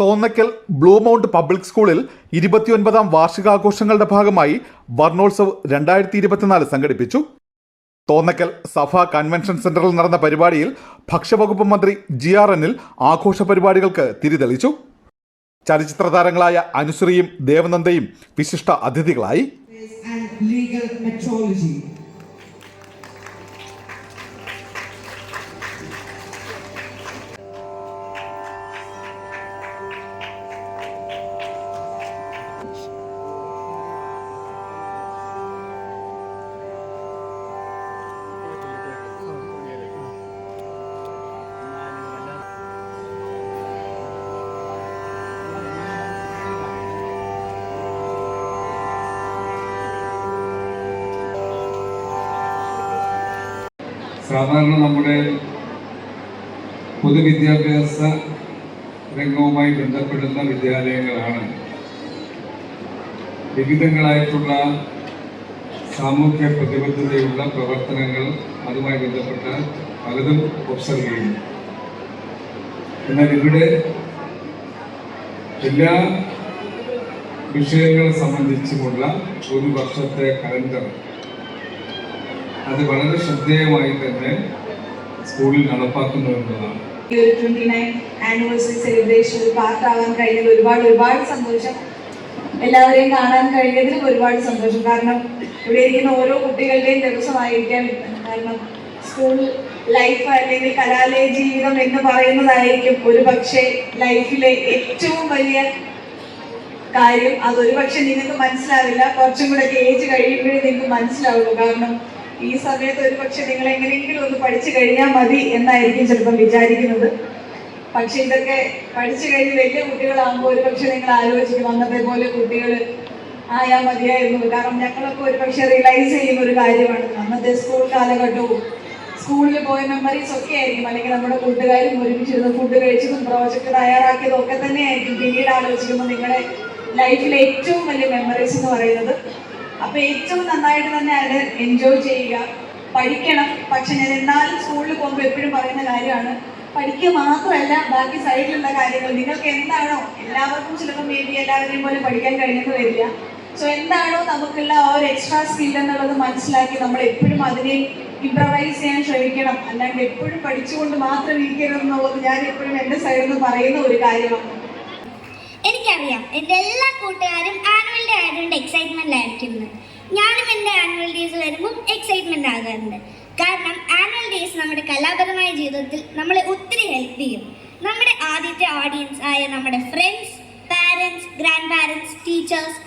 Thonnakkal blue mount public സ്കൂളിൽ ഇരുപത്തിയൊൻപതാം വാർഷികാഘോഷങ്ങളുടെ ഭാഗമായി വർണോത്സവ് രണ്ടായിരത്തി ഇരുപത്തിനാല് സംഘടിപ്പിച്ചു. തോന്നക്കൽ സഭ കൺവെൻഷൻ സെന്ററിൽ നടന്ന പരിപാടിയിൽ ഭക്ഷ്യവകുപ്പ് മന്ത്രി ജി ആർ എന്നിൽ ആഘോഷ പരിപാടികൾക്ക് തിരിതെളിച്ചു. ചലച്ചിത്ര താരങ്ങളായ അനുശ്രീയും ദേവനന്ദയും വിശിഷ്ട അതിഥികളായി. സാധാരണ നമ്മുടെ പൊതുവിദ്യാഭ്യാസ രംഗവുമായി ബന്ധപ്പെടുന്ന വിദ്യാലയങ്ങളാണ്. വിവിധങ്ങളായിട്ടുള്ള സാമൂഹ്യ പ്രതിബദ്ധതയുള്ള പ്രവർത്തനങ്ങൾ അതുമായി ബന്ധപ്പെട്ട പലതും ഒബ്സർവ് ചെയ്യുന്നു. എന്നാൽ ഇവിടെ എല്ലാ വിഷയങ്ങളെ സംബന്ധിച്ചുമുള്ള ഒരു വർഷത്തെ കലണ്ടർ അത് വളരെ ശ്രദ്ധേയമായി തന്നെ സ്കൂളിൽ നടപ്പാക്കുന്നു എന്നതാണ്. ട്വന്റി നയൻ ആനിവേഴ്സറി സെലിബ്രേഷൻ പാർട്ടാവാൻ കഴിഞ്ഞതിൽ ഒരുപാട് ഒരുപാട് സന്തോഷം. എല്ലാവരെയും കാണാൻ കഴിഞ്ഞതിൽ ഒരുപാട് സന്തോഷം. കാരണം ഇവിടെ ഇരിക്കുന്ന ഓരോ കുട്ടികളുടെയും ദിവസമായിരിക്കാം. കാരണം സ്കൂൾ ലൈഫ് അല്ലെങ്കിൽ കലാലയ ജീവിതം എന്ന് പറയുന്നതായിരിക്കും ഒരു പക്ഷേ ലൈഫിലെ ഏറ്റവും വലിയ കാര്യം. അതൊരു പക്ഷെ നിങ്ങൾക്ക് മനസ്സിലാവില്ല. കുറച്ചും കൂടെ ഏജ് കഴിയുമ്പോഴേ നിങ്ങൾക്ക് മനസ്സിലാവുള്ളൂ. കാരണം ഈ സമയത്ത് ഒരു പക്ഷെ നിങ്ങൾ എങ്ങനെയെങ്കിലും ഒന്ന് പഠിച്ചു കഴിഞ്ഞാൽ മതി എന്നായിരിക്കും ചിലപ്പോൾ വിചാരിക്കുന്നത്. പക്ഷെ ഇതൊക്കെ പഠിച്ചു കഴിഞ്ഞ് വലിയ കുട്ടികളാകുമ്പോൾ ഒരു പക്ഷെ നിങ്ങൾ ആലോചിക്കും അന്നത്തെ പോലെ കുട്ടികൾ ആയാ മതിയായിരുന്നു. കാരണം ഞങ്ങളൊക്കെ ഒരു പക്ഷെ റിയലൈസ് ചെയ്യുന്ന ഒരു കാര്യമാണ്. അന്നത്തെ സ്കൂൾ കാലഘട്ടവും സ്കൂളിൽ പോയ മെമ്മറീസ് ഒക്കെ ആയിരിക്കും. അല്ലെങ്കിൽ നമ്മുടെ കൂട്ടുകാരും ഒരുമിച്ചിരുന്ന് ഫുഡ് കഴിച്ചതും പ്രോജക്റ്റ് തയ്യാറാക്കിയതും ഒക്കെ തന്നെ ആയിരിക്കും പിന്നീട് ആലോചിക്കുമ്പോൾ നിങ്ങളുടെ ലൈഫിലെ ഏറ്റവും വലിയ മെമ്മറീസ് എന്ന് പറയുന്നത് അപ്പൊ ഏറ്റവും നന്നായിട്ട് തന്നെ അത് എൻജോയ് ചെയ്യുക. പഠിക്കണം. പക്ഷെ ഞാൻ എന്നാലും സ്കൂളിൽ പോകുമ്പോൾ എപ്പോഴും പറയുന്ന കാര്യമാണ് പഠിക്കുക മാത്രമല്ല ബാക്കി സൈഡിലുള്ള കാര്യങ്ങൾ. നിങ്ങൾക്ക് എന്താണോ എല്ലാവർക്കും ചിലപ്പോൾ മേ ബി എല്ലാവരെയും പോലെ പഠിക്കാൻ കഴിയുന്നത് വരില്ല. സോ എന്താണോ നമുക്കുള്ള ആ ഒരു എക്സ്ട്രാ സ്കിൽ എന്നുള്ളത് മനസ്സിലാക്കി നമ്മൾ എപ്പോഴും അതിനെ ഇംപ്രവൈസ് ചെയ്യാൻ ശ്രമിക്കണം. അല്ലാണ്ട് എപ്പോഴും പഠിച്ചുകൊണ്ട് മാത്രം ഇരിക്കരുത് എന്നുള്ളത് ഞാൻ എപ്പോഴും എന്റെ സൈഡിൽ നിന്ന് പറയുന്ന ഒരു കാര്യമാണ്. എനിക്കറിയാം. എന്റെ എല്ലാ കൂട്ടുകാരും ആയതുകൊണ്ട് എക്സൈറ്റ്മെന്റ് ആയിരിക്കുന്നു ഞാനും എന്റെ ആനുവൽ ഡേയ്സ് വരുമ്പോൾ എക്സൈറ്റ്മെന്റ് ആകാറുണ്ട്. കാരണം ആനുവൽ ഡേയ്സ് നമ്മുടെ കലാപരമായ ജീവിതത്തിൽ നമ്മളെ ഒത്തിരി ഹെൽപ്പ് ചെയ്യും. നമ്മുടെ ആദ്യത്തെ ഓഡിയൻസ് ആയ നമ്മുടെ friends parents grandparents teachers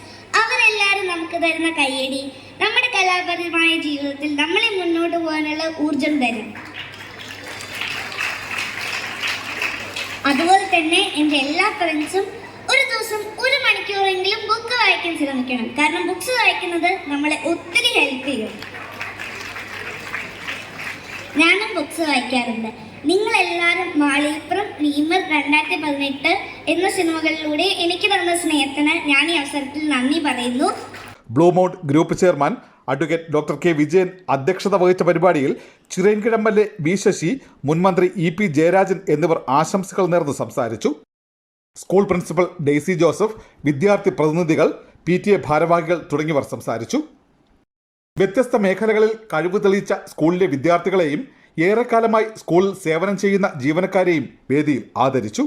അവരെല്ലാവരും നമുക്ക് തരുന്ന കയ്യടി നമ്മുടെ കലാപരമായ ജീവിതത്തിൽ നമ്മളെ മുന്നോട്ട് പോകാനുള്ള ഊർജം തരും. അതുപോലെ തന്നെ എന്റെ എല്ലാ ഫ്രണ്ട്സും ഒരു ദിവസം മണിക്കൂറെങ്കിലും ബുക്ക് വായിക്കാൻ ശ്രമിക്കണം. കാരണം ബുക്ക്സ് വായിക്കുന്നത് നമ്മളെ ഒത്തിരി ഹെൽപ്പ് ചെയ്യും. ഞാനും ബുക്ക്സ് വായിക്കാറുണ്ട്. നിങ്ങളെല്ലാവരും മാളീപ്പുറം നീമർ രണ്ടായിരത്തി പതിനെട്ട് എന്ന സിനിമകളിലൂടെ എനിക്ക് തന്ന സ്നേഹത്തിന് ഞാൻ ഈ അവസരത്തിൽ നന്ദി പറയുന്നു. Bluemount group chairman advocate doctor K Vijayan അധ്യക്ഷത വഹിച്ച പരിപാടിയിൽ ചിറയൻകിഴമ്പല്ലെ ബി ശശി മുൻമന്ത്രി ഇ പി ജയരാജൻ എന്നിവർ ആശംസകൾ നേർന്ന് സംസാരിച്ചു. സ്കൂൾ പ്രിൻസിപ്പൽ ഡെയ്സി ജോസഫ് വിദ്യാർത്ഥി പ്രതിനിധികൾ പി ടി എ ഭാരവാഹികൾ തുടങ്ങിയവർ സംസാരിച്ചു. വ്യത്യസ്ത മേഖലകളിൽ കഴിവ് തെളിയിച്ച സ്കൂളിലെ വിദ്യാർത്ഥികളെയും ഏറെക്കാലമായി സ്കൂളിൽ സേവനം ചെയ്യുന്ന ജീവനക്കാരെയും വേദിയിൽ ആദരിച്ചു.